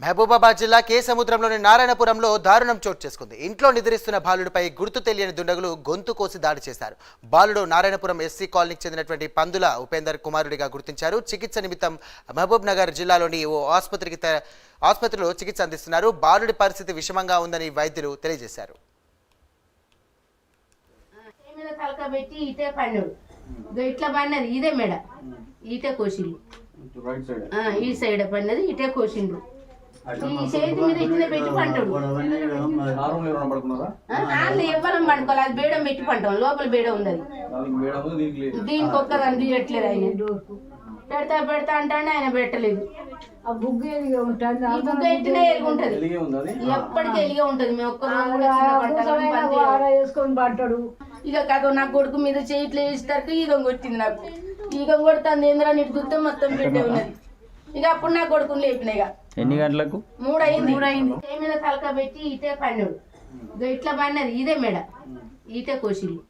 మహబూబాబాద్ జిల్లా కే సముద్రంలోని నారాయణపురంలో దారుణం చోటు చేసుకుంది. ఇంట్లో నిద్రిస్తున్న బాలుడిపై గుర్తు తెలియని దుండగులు గొంతు కోసి దాడి చేశారు. బాలుడు నారాయణపురం ఎస్సీ కాలనీకి చెందినటువంటి పందుల ఉపేందర్ కుమారుడిగా గుర్తించారు. చికిత్స నిమిత్తం మహబూబ్ నగర్ జిల్లాలోని ఓ ఆసుపత్రికి ఆసుపత్రిలో చికిత్స అందిస్తున్నారు. బాలుడి పరిస్థితి విషమంగా ఉందని వైద్యులు తెలియజేశారు. ఇటే పన్నాడు ఇదో ఇట్లా పడినది ఇదే మెడ. ఇటే కోసిండు. రైట్ సైడ్ ఆ, ఈ సైడ్ పడినది ఇటే కోసిండు. చేతి మీద ఇట్లా పెట్టి పంటాడు. నాన్న ఇవ్వాలని పడుకోవాలి అది బేడం పెట్టి పంటాం లోపల బేడ ఉంది అది దానికి ఒక్కదాన్ని తీయట్లేదు ఆయన. పెడతా పెడతా అంటాడు ఆయన పెట్టలేదు. ఆ బుగ్గు ఎదిగే ఉంటుంది ఈ బుగ్గ ఇట్టినే ఎలుగు ఉంటది ఎలిగే ఉంది అది ఎప్పటికీ ఎలిగే ఉంటది. మేము ఒక్క వేసుకొని పడ్డాడు ఇక కాదు నా కొడుకు మీద చేయిట్లు వేస్తారు ఈగం కొట్టింది నాకు. ఈగం కొడుతుంది ఏంద్రా నీటి చూస్తే మొత్తం పెట్టే ఉన్నది. ఇక అప్పుడు నా కొడుకుని లేపిన ఇక. ఎన్ని గంటలకు? మూడు అయింది మూడు అయింది మీద తలక పెట్టి ఇటే పన్నాడు. ఇదో ఇట్లా పడినది ఇదే మెడ. ఇటే కోసిల్లు